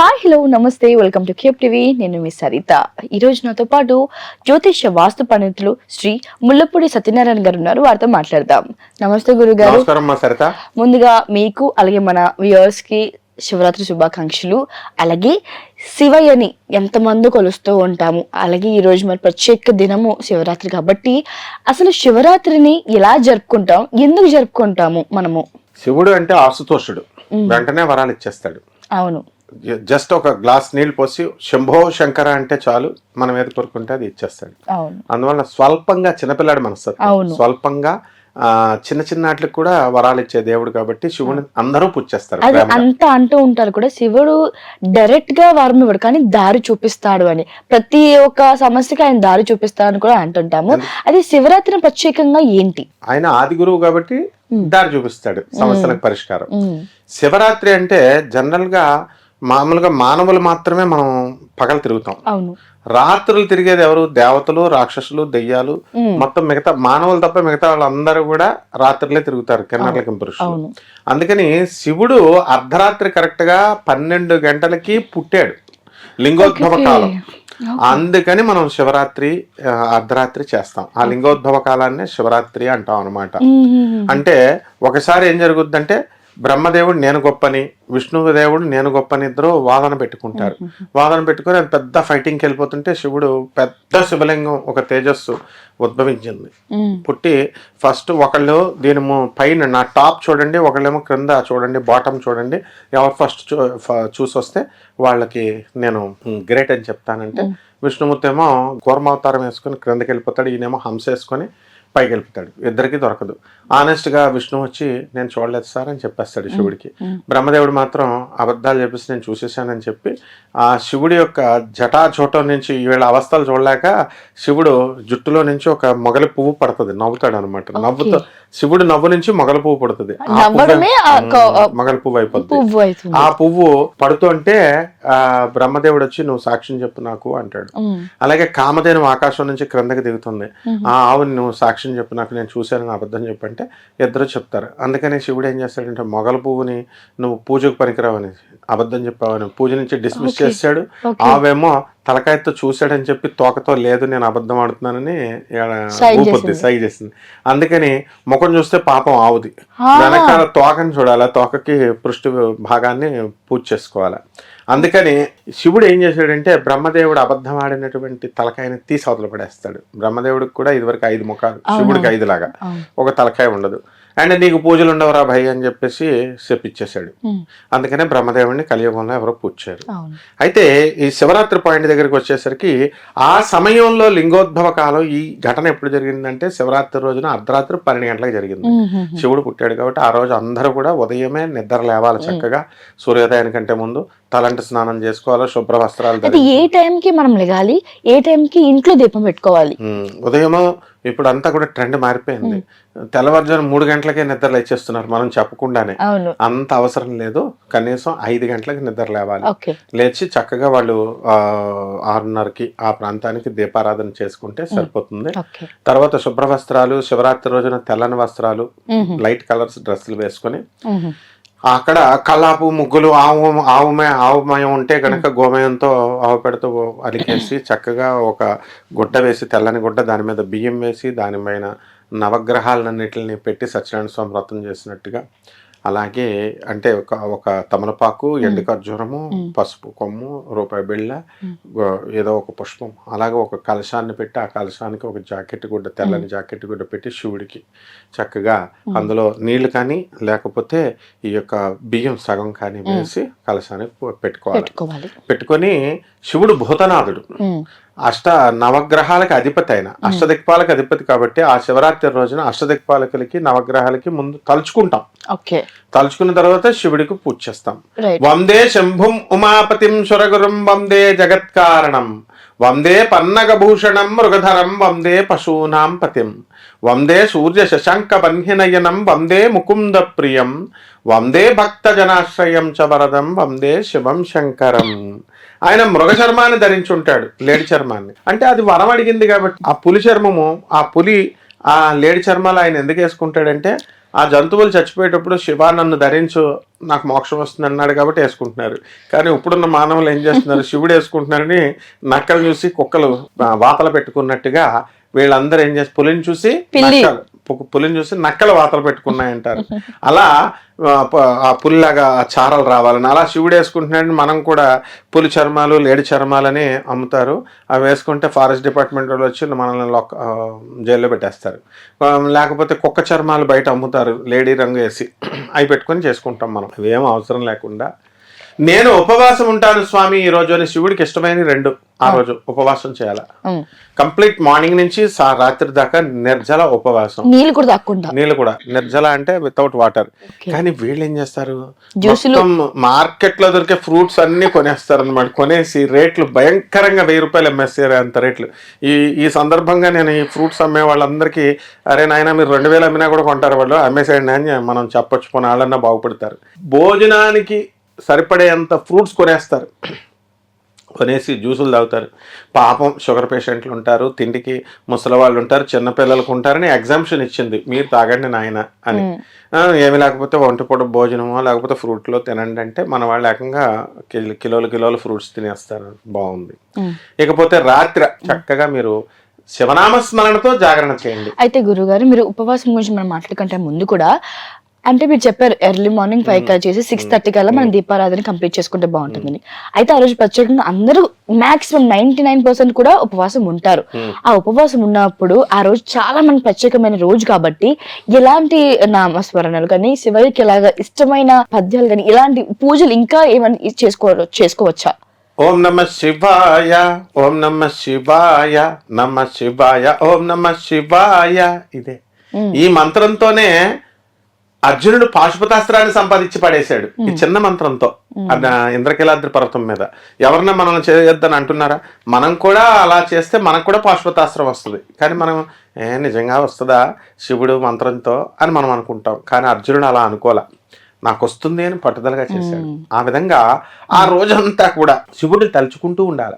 Hi hello నమస్తే welcome to Cape TV నేను మీ సరిత. ఈ రోజు నాతో పాటు జ్యోతిష్య వాస్తు పండితులు శ్రీ ముల్లపూడి సత్యనారాయణ గారు ఉన్నారు. వారితో మాట్లాడదాం. నమస్తే గురుగారు. ముందుగా మీకు అలాగే మన వ్యూవర్స్కి శివరాత్రి శుభాకాంక్షలు. అలాగే శివయ్యని ఎంతమంది కొలుస్తూ ఉంటాము. అలాగే ఈ రోజు మరి ప్రత్యేక దినము శివరాత్రి కాబట్టి అసలు శివరాత్రిని ఎలా జరుపుకుంటాం? ఎందుకు జరుపుకుంటాము మనము? శివుడు అంటే ఆశుతోషుడు. వెంటనే వరాలు ఇచ్చేస్తాడు. అవును. జస్ట్ ఒక గ్లాస్ నీళ్ళు పోసి శంభో శంకర అంటే చాలు మనం ఏది కోరుకుంటే అది ఇచ్చేస్తాడు. అందువల్ల స్వల్పంగా చిన్నపిల్లాడి మనస్తత్వం. స్వల్పంగా చిన్న చిన్న వాటికి కూడా వరాలు ఇచ్చే దేవుడు కాబట్టి శివుని అందరూ పూజ చేస్తారు అది. అంత అంటూ ఉంటారు కూడా శివుడు డైరెక్ట్గా వరం ఇవ్వడు కానీ దారి చూపిస్తాడు అని. ప్రతి ఒక్క సమస్యకి ఆయన దారి చూపిస్తాడని కూడా అంటుంటాము. అది. శివరాత్రి ప్రత్యేకంగా ఏంటి? ఆయన ఆది గురువు కాబట్టి దారి చూపిస్తాడు సమస్యలకు పరిష్కారం. శివరాత్రి అంటే జనరల్గా మామూలుగా మానవులు మాత్రమే మనం పగలు తిరుగుతాం. అవును. రాత్రులు తిరిగేది ఎవరు? దేవతలు రాక్షసులు దెయ్యాలు. మొత్తం మిగతా మానవులు తప్ప మిగతా వాళ్ళందరూ కూడా రాత్రులే తిరుగుతారు కిన్నర్లకి పురుషులు. అందుకని శివుడు అర్ధరాత్రి కరెక్ట్గా పన్నెండు గంటలకి పుట్టాడు. లింగోద్భవ. కాలం. అందుకని మనం శివరాత్రి అర్ధరాత్రి చేస్తాం. ఆ లింగోద్భవ కాలాన్ని శివరాత్రి అంటాం అనమాట అంటే ఒకసారి ఏం జరుగుద్దంటే బ్రహ్మదేవుడు నేను గొప్పని విష్ణువు దేవుడు నేను గొప్పని ఇద్దరు వాదన పెట్టుకుంటారు. వాదన పెట్టుకొని అది పెద్ద ఫైటింగ్కి వెళ్ళిపోతుంటే శివుడు పెద్ద శివలింగం ఒక తేజస్సు ఉద్భవించింది. పుట్టి ఫస్ట్ ఒకళ్ళు దీని పైన నా టాప్ చూడండి ఒకళ్ళేమో క్రింద చూడండి బాటమ్ చూడండి ఎవరు ఫస్ట్ చూసి వస్తే వాళ్ళకి నేను గ్రేట్ అని చెప్తానంటే విష్ణుమూర్తి ఏమో కూర్మావతారం వేసుకొని క్రిందకి వెళ్ళిపోతాడు ఈయనేమో హంస వేసుకొని పైకి వెళ్ళిపోతాడు ఇద్దరికి దొరకదు. ఆనెస్ట్గా విష్ణు వచ్చి నేను చూడలేదు సార్ అని చెప్పేస్తాడు శివుడికి. బ్రహ్మదేవుడు మాత్రం అబద్ధాలు చెప్పేసి నేను చూసేసానని చెప్పి ఆ శివుడి యొక్క జటాచోటం నుంచి వీళ్ళ అవస్థలు చూడలేక శివుడు జుట్టులో నుంచి ఒక మొగలి పువ్వు పడుతుంది. నవ్వుతాడు అనమాట నవ్వుతో శివుడు నవ్వు నుంచి మొగలి పువ్వు పడుతుంది. మొగలి పువ్వు అయిపోతుంది ఆ పువ్వు పడుతుంటే ఆ బ్రహ్మదేవుడు వచ్చి నువ్వు సాక్ష్యం చెప్పు నాకు అంటాడు. అలాగే కామధేను ఆకాశం నుంచి క్రిందకి దిగుతుంది. ఆ ఆవుని నువ్వు సాక్ష్యం చెప్పు నాకు నేను చూశానని అబద్ధం చెప్పంటే ఇద్దరు చెప్తారు. అందుకని శివుడు ఏం చేస్తాడంటే మొగల పువ్వుని నువ్వు పూజకు పనికిరావని అబద్ధం చెప్పావని పూజ నుంచి డిస్మిస్ చేశాడు ఓకే. ఆవేమో తలకాయతో చూశాడని చెప్పి తోకతో లేదు నేను అబద్ధం ఆడుతున్నానని ఊపొద్ది చేసింది. సైగ చేసింది. అందుకని ముఖం చూస్తే పాపం ఆవుది. వెనకాల తోకని చూడాలి తోకకి పృష్టి భాగాన్ని పూజ చేసుకోవాలి. అందుకని శివుడు ఏం చేశాడంటే బ్రహ్మదేవుడు అబద్ధం ఆడినటువంటి తలకాయని తీసి అవతల పడేస్తాడు. బ్రహ్మదేవుడికి కూడా ఇదివరకు ఐదు ముఖాలు శివుడికి ఐదు లాగా. ఒక తలకాయ ఉండదు. అండ్ నీకు పూజలు ఉండవరా భయ్ అని చెప్పేసి చెప్పించేశాడు అందుకనే బ్రహ్మదేవుడిని కలియుగంలో ఎవరో పూడ్చారు. అయితే ఈ శివరాత్రి పాయింట్ దగ్గరికి వచ్చేసరికి ఆ సమయంలో లింగోద్భవ కాలం ఈ ఘటన ఎప్పుడు జరిగిందంటే శివరాత్రి రోజున అర్ధరాత్రి పన్నెండు గంటలకు జరిగింది. శివుడు పుట్టాడు కాబట్టి ఆ రోజు అందరూ కూడా ఉదయమే నిద్ర లేవాలి చక్కగా. సూర్యోదయానికంటే ముందు తలంటి స్నానం చేసుకోవాలి శుభ్ర వస్త్రాలు ధరించి ఏ టైంకి మనం లెగాలి? ఏ టైంకి ఇంట్లో దీపం పెట్టుకోవాలి? ఉమ్, ఉదయము ఇప్పుడు అంతా కూడా ట్రెండ్ మారిపోయింది. తెల్లవారుజాము మూడు గంటలకే నిద్ర లేచేస్తున్నారు మనం చెప్పకుండానే. అంత అవసరం లేదు. కనీసం ఐదు గంటలకు నిద్ర లేవాలి. లేచి చక్కగా వాళ్ళు ఆ, ఆరున్నరకి ఆ ప్రాంతానికి దీపారాధన చేసుకుంటే సరిపోతుంది. తర్వాత శుభ్ర వస్త్రాలు శివరాత్రి రోజున తెల్లని వస్త్రాలు లైట్ కలర్స్ డ్రెస్సులు వేసుకొని అక్కడ కల్లాపు ముగ్గులు ఆవు ఆవుమే ఆవుమయం ఉంటే కనుక గోమయంతో ఆవు పెడతో అలికేసి చక్కగా ఒక గుడ్డ వేసి తెల్లని గుడ్డ దాని మీద బియ్యం వేసి దానిపైన నవగ్రహాలన్నిటిని పెట్టి సత్యనారాయణ స్వామి వ్రతం చేసినట్టుగా అలాగే అంటే ఒక ఒక తమలపాకు ఎండు ఖర్జూరము పసుపు కొమ్ము రూపాయి బిళ్ళ ఏదో ఒక పుష్పం. అలాగే ఒక కలశాన్ని పెట్టి ఆ కలశానికి ఒక జాకెట్ గుడ్డ తెల్లని జాకెట్ గుడ్డ పెట్టి శివుడికి చక్కగా అందులో నీళ్ళు కానీ లేకపోతే ఈ యొక్క బియ్యం సగం కానీ వేసి కలశానికి పెట్టుకోవాలి. పెట్టుకొని శివుడు భూతనాథుడు. అష్ట నవగ్రహాలకు అధిపతి అయిన అష్టదిక్పాలకు అధిపతి కాబట్టి ఆ శివరాత్రి రోజున అష్టదిక్పాలకులకి నవగ్రహాలకి ముందు తలుచుకుంటాం. ఓకే. తలుచుకున్న తర్వాత శివుడికి పూజ చేస్తాం. వందే శంభుం ఉమాపతిం సురగురుం వందే జగత్కారణం. వందే పన్నగభూషణం మృగధరం వందే పశూనాం పతిం వందే సూర్య శశాంక బన్హినయనం వందే ముకుంద ప్రియం వందే భక్త జనాశ్రయం చ వరదం వందే శివం శంకరం. ఆయన మృగ చర్మాన్ని ధరించి ఉంటాడు లేడి చర్మాన్ని. అంటే అది వరం అడిగింది కాబట్టి ఆ పులి చర్మము ఆ పులి ఆ లేడి చర్మాలు ఆయన ఎందుకు వేసుకుంటాడంటే ఆ జంతువులు చచ్చిపోయేటప్పుడు శివ నన్ను ధరించు నాకు మోక్షం వస్తుంది అన్నాడు కాబట్టి వేసుకుంటున్నారు. కానీ ఇప్పుడున్న మానవులు ఏం చేస్తున్నారు? శివుడు వేసుకుంటున్నారని నక్కలు చూసి కుక్కలు ఆ, వాతలు పెట్టుకున్నట్టుగా వీళ్ళందరూ ఏం చేస్తారు పులిని చూసి పులిని చూసి నక్కలు వాతలు పెట్టుకున్నాయంటారు. అలా ఆ, పులిలాగా ఆ చారలు రావాలని అలా శివుడు వేసుకుంటున్నాడని మనం కూడా పులి చర్మాలు లేడి చర్మాలని అమ్ముతారు. అవి వేసుకుంటే ఫారెస్ట్ డిపార్ట్మెంట్ వాళ్ళు వచ్చి మనల్ని లోక ఆ, జైల్లో పెట్టేస్తారు. లేకపోతే కుక్క చర్మాలు బయట అమ్ముతారు లేడీ రంగు వేసి. అవి పెట్టుకొని చేసుకుంటాం మనం. అవేం అవసరం లేకుండా నేను ఉపవాసం ఉంటాను స్వామి ఈ రోజు అని శివుడికి ఇష్టమైన రెండు. ఆ రోజు ఉపవాసం చేయాలి. కంప్లీట్ మార్నింగ్ నుంచి రాత్రి దాకా నిర్జల ఉపవాసం. నీళ్ళు కూడా తాక్కుంటా నీళ్ళు కూడా. నిర్జల అంటే వితౌట్ వాటర్ కానీ వీళ్ళు ఏం చేస్తారు? మార్కెట్లో దొరికే ఫ్రూట్స్ అన్ని కొనేస్తారు అనమాట కొనేసి రేట్లు భయంకరంగా వెయ్యి రూపాయలు అమ్మేస్తారు అంత రేట్లు. ఈ ఈ సందర్భంగా నేను ఈ ఫ్రూట్స్ అమ్మే వాళ్ళందరికీ అరే నాయన మీరు రెండు వేలు అమ్మినా కూడా కొంటారు వాళ్ళు. అమ్మేసేయండి అని మనం చెప్పొచ్చు. పోనీ వాళ్ళన్నా బాగుపడతారు. భోజనానికి సరిపడేంత ఫ్రూట్స్ కొనేస్తారు. కొనేసి జ్యూసులు తాగుతారు. పాపం షుగర్ పేషెంట్లు ఉంటారు తిండికి ముసలి వాళ్ళు ఉంటారు చిన్నపిల్లలకు ఉంటారని ఎగ్జామ్షన్ ఇచ్చింది. మీరు తాగండి నాయన అని. ఏమి లేకపోతే ఒంటిపూట భోజనమో లేకపోతే ఫ్రూట్లో తినండి అంటే మన వాళ్ళు ఏకంగా కిలో- కిలోలు కిలోలు ఫ్రూట్స్ తినేస్తారు. బాగుంది. ఇకపోతే రాత్రి చక్కగా మీరు శివనామ స్మరణతో జాగరణ చేయండి. అయితే గురుగారు మీరు ఉపవాసం గురించి మనం మాట్లాడుకుంటే ముందు కూడా అంటే మీరు చెప్పారు ఎర్లీ మార్నింగ్ ఫైవ్ కల్లా చేసి సిక్స్ థర్టీ కల్లా మనం దీపారాధన కంప్లీట్ చేసుకుంటే బాగుంటుందని. అయితే ఆ రోజు ప్రత్యేకంగా అందరూ మాక్సిమం నైన్టీ నైన్ పర్సెంట్ కూడా ఉపవాసం ఉంటారు. ఆ ఉపవాసం ఉన్నప్పుడు ఆ రోజు చాలా మనకి ప్రత్యేకమైన రోజు కాబట్టి ఎలాంటి నామస్మరణలు కానీ శివయ్యకి ఎలాగ ఇష్టమైన పద్యాలు కానీ ఇలాంటి పూజలు ఇంకా ఏమైనా చేసుకో చేసుకోవచ్చా? ఓం నమ శివాయ ఓం నమ శివాయ నమ శివాయ ఓం నమ శివాయ. ఇదే. ఈ మంత్రంతోనే అర్జునుడు పాశుపతాస్త్రాన్ని సంపాదించి పడేశాడు. ఈ చిన్న మంత్రంతో. ఇంద్రకీలాద్రి పర్వతం మీద. ఎవరన్నా మనల్ని చేయొద్దని అంటున్నారా? మనం కూడా అలా చేస్తే మనకు కూడా పాశుపతాస్త్రం వస్తుంది. కానీ మనం ఏ నిజంగా వస్తుందా శివుడు మంత్రంతో? అని మనం అనుకుంటాం. కానీ అర్జునుడు అలా అనుకోలే. నాకు వస్తుంది అని పట్టుదలగా చేశాడు. ఆ విధంగా ఆ రోజంతా కూడా శివుడిని తలుచుకుంటూ ఉండాలి.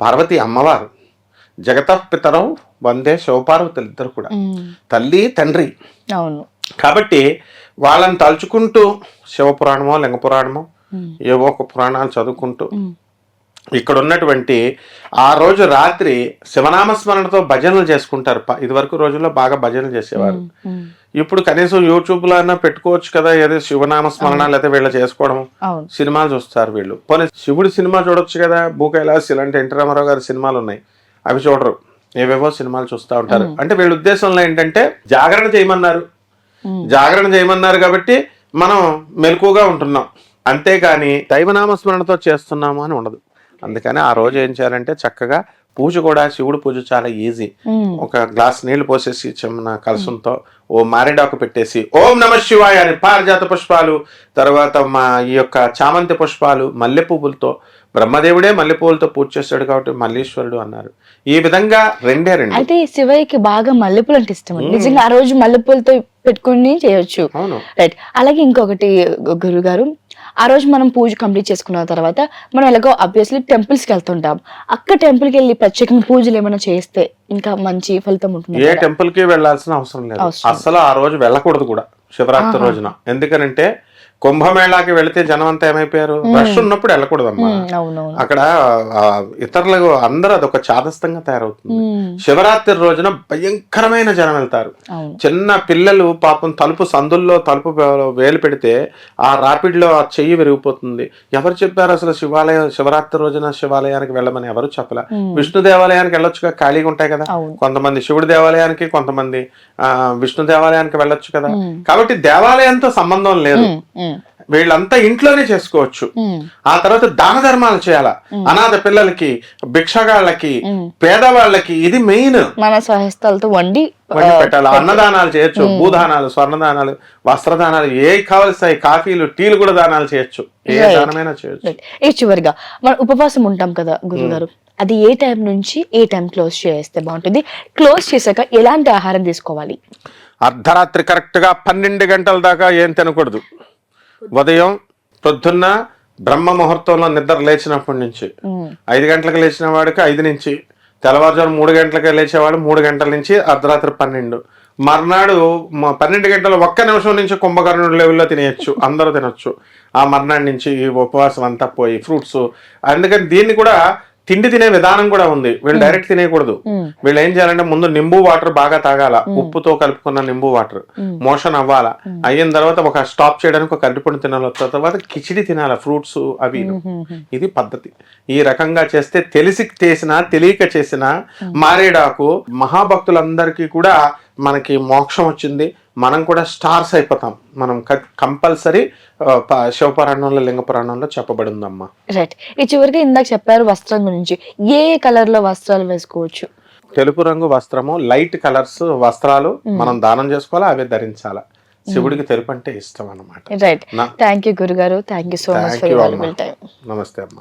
పార్వతి అమ్మవారు జగత పితరం వందే శివపార్వతులు ఇద్దరు కూడా. తల్లి తండ్రి. అవును. కాబట్టి వాళ్ళని తలుచుకుంటూ శివపురాణమో లింగ పురాణమో ఉమ్, ఏవో ఒక పురాణాలు చదువుకుంటూ ఇక్కడ ఉన్నటువంటి ఆ రోజు రాత్రి శివనామస్మరణతో భజనలు చేసుకుంటారు. ఇదివరకు రోజుల్లో బాగా భజనలు చేసేవారు. ఇప్పుడు కనీసం యూట్యూబ్లో అయినా పెట్టుకోవచ్చు కదా ఏదో శివనామస్మరణ లేదా వీళ్ళ చేసుకోవడం. సినిమాలు చూస్తారు వీళ్ళు. పోనీ శివుడి సినిమా చూడొచ్చు కదా భూకైలాస్ ఇలాంటి ఎన్టీ రామారావు గారి సినిమాలు ఉన్నాయి. అవి చూడరు. ఏవేవో సినిమాలు చూస్తూ ఉంటారు. అంటే వీళ్ళ ఉద్దేశంలో ఏంటంటే జాగరణ చేయమన్నారు. జాగరణ చేయమన్నారు కాబట్టి మనం మెలకుగా ఉంటున్నాం. అంతేగాని దైవనామస్మరణతో చేస్తున్నాము అని ఉండదు. అందుకని ఆ రోజు ఏం చేయాలంటే చక్కగా పూజ కూడా శివుడు పూజ చాలా ఈజీ. ఒక గ్లాస్ నీళ్ళు పోసేసి చిన్న కలసంతో ఓ మారేడాకు పెట్టేసి ఓం నమ శివాయ అని పారిజాత పుష్పాలు తర్వాత మా ఈ యొక్క చామంతి పుష్పాలు మల్లె పువ్వులతో బ్రహ్మదేవుడే మల్లె పువ్వులతో పూజ చేస్తాడు కాబట్టి మల్లీశ్వరుడు అన్నారు. ఈ విధంగా రెండే రెండు. అయితే శివయ్యకి బాగా మల్లెపూలు అంటే ఇష్టం నిజంగా ఆ రోజు మల్లెపూలతో పెట్టుకుని చేయొచ్చు. రైట్ అలాగే ఇంకొకటి గురుగారు ఆ రోజు మనం పూజ కంప్లీట్ చేసుకున్న తర్వాత మనం ఎలాగో అబ్వియస్లీ టెంపుల్స్కి వెళ్తుంటాం. అక్కడ టెంపుల్కి వెళ్ళి ప్రత్యేకంగా పూజలు ఏమైనా చేస్తే ఇంకా మంచి ఫలితం ఉంటుంది ఏ టెంపుల్కి వెళ్ళాల్సిన అవసరం లేదు. అసలు ఆ రోజు వెళ్ళకూడదు కూడా శివరాత్రి రోజున. ఎందుకనంటే కుంభమేళాకి వెళితే జనం అంతా ఏమైపోయారు రష్ ఉన్నప్పుడు వెళ్ళకూడదమ్మా. అక్కడ ఇతరులకు అందరూ అదొక చాదస్తంగా తయారవుతుంది. శివరాత్రి రోజున భయంకరమైన జనం వెళ్తారు. చిన్న పిల్లలు పాపం తలుపు సందుల్లో తలుపు వేలు పెడితే ఆ రాపిడ్లో ఆ చెయ్యి విరిగిపోతుంది. ఎవరు చెప్పారు అసలు శివాలయం శివరాత్రి రోజున శివాలయానికి వెళ్ళమని? ఎవరు చెప్పలే. విష్ణు దేవాలయానికి వెళ్ళొచ్చుగా ఖాళీగా ఉంటాయి కదా. కొంతమంది శివుడి దేవాలయానికి కొంతమంది ఆ, విష్ణు దేవాలయానికి వెళ్ళొచ్చు కదా. కాబట్టి దేవాలయంతో సంబంధం లేదు. వీళ్ళంతా ఇంట్లోనే చేసుకోవచ్చు. ఆ తర్వాత దాన ధర్మాలు చేయాలా. అనాథ పిల్లలకి భిక్షగాళ్ళకి పేదవాళ్ళకి ఇది మెయిన్. మన స్వహస్తాలతో వండి వండి పెట్టాలి. అన్నదానాలు చేయొచ్చు భూదానాలు స్వర్ణదానాలు వస్త్రదానాలు ఏ కావలసాయి కాఫీలు టీలు కూడా దానాలు చేయొచ్చు. ఏ. దానమైనా చేయొచ్చు. ఏ చివరిగా మనం ఉపవాసం ఉంటాం కదా గురుగారు అది ఏ టైం నుంచి ఏ టైం క్లోజ్ చేస్తే బాగుంటుంది? క్లోజ్ చేశాక ఎలాంటి ఆహారం తీసుకోవాలి? అర్ధరాత్రి కరెక్ట్గా పన్నెండు గంటల దాకా ఏం తినకూడదు. ఉదయం పొద్దున్న బ్రహ్మ ముహూర్తంలో నిద్ర లేచినప్పటి నుంచి. ఐదు గంటలకు లేచిన వాడికి ఐదు నుంచి. తెల్లవారుజాము మూడు గంటలకి లేచేవాళ్ళు మూడు గంటల నుంచి అర్ధరాత్రి పన్నెండు. మర్నాడు పన్నెండు గంటల ఒక్క నిమిషం నుంచి కుంభకర్ణుడు లెవెల్లో తినేయచ్చు. అందరూ తినొచ్చు. ఆ మర్నాడు నుంచి ఈ ఉపవాసం అంతా పోయి ఫ్రూట్స్. అందుకని దీన్ని కూడా తిండి తినే విధానం కూడా ఉంది. వీళ్ళు డైరెక్ట్ తినేయకూడదు. వీళ్ళు ఏం చేయాలంటే ముందు నింబు వాటర్ బాగా తాగాల. ఉప్పుతో కలుపుకున్న నింబు వాటర్. మోషన్ అవ్వాలా. అయిన తర్వాత ఒక స్టాప్ చేయడానికి ఒక అరటిపండు తినాలి. తర్వాత కిచిడి తినాలి ఫ్రూట్స్ అవి. ఇది పద్ధతి. ఈ రకంగా చేస్తే తెలిసి చేసినా తెలియక చేసిన మారేడాకు మహాభక్తులందరికీ కూడా మనకి మోక్షం వచ్చింది. మనం కూడా స్టార్స్ అయిపోతాం. మనం కంపల్సరీ శివపురాణంలో లింగపురాణంలో చెప్పబడిందమ్మా. రైట్ ఈ చివరికి ఇందాక చెప్పారు వస్త్రం గురించి. ఏ కలర్లో వస్త్రాలు వేసుకోవచ్చు? తెలుపు రంగు వస్త్రము లైట్ కలర్స్ వస్త్రాలు మనం దానం చేసుకోవాలా అవే ధరించాలా? శివుడికి తెలుపు అంటే ఇష్టం అన్నమాట. రైట్ థ్యాంక్ యూ గురుగారు. థ్యాంక్ యూ సో మచ్ నమస్తే అమ్మా.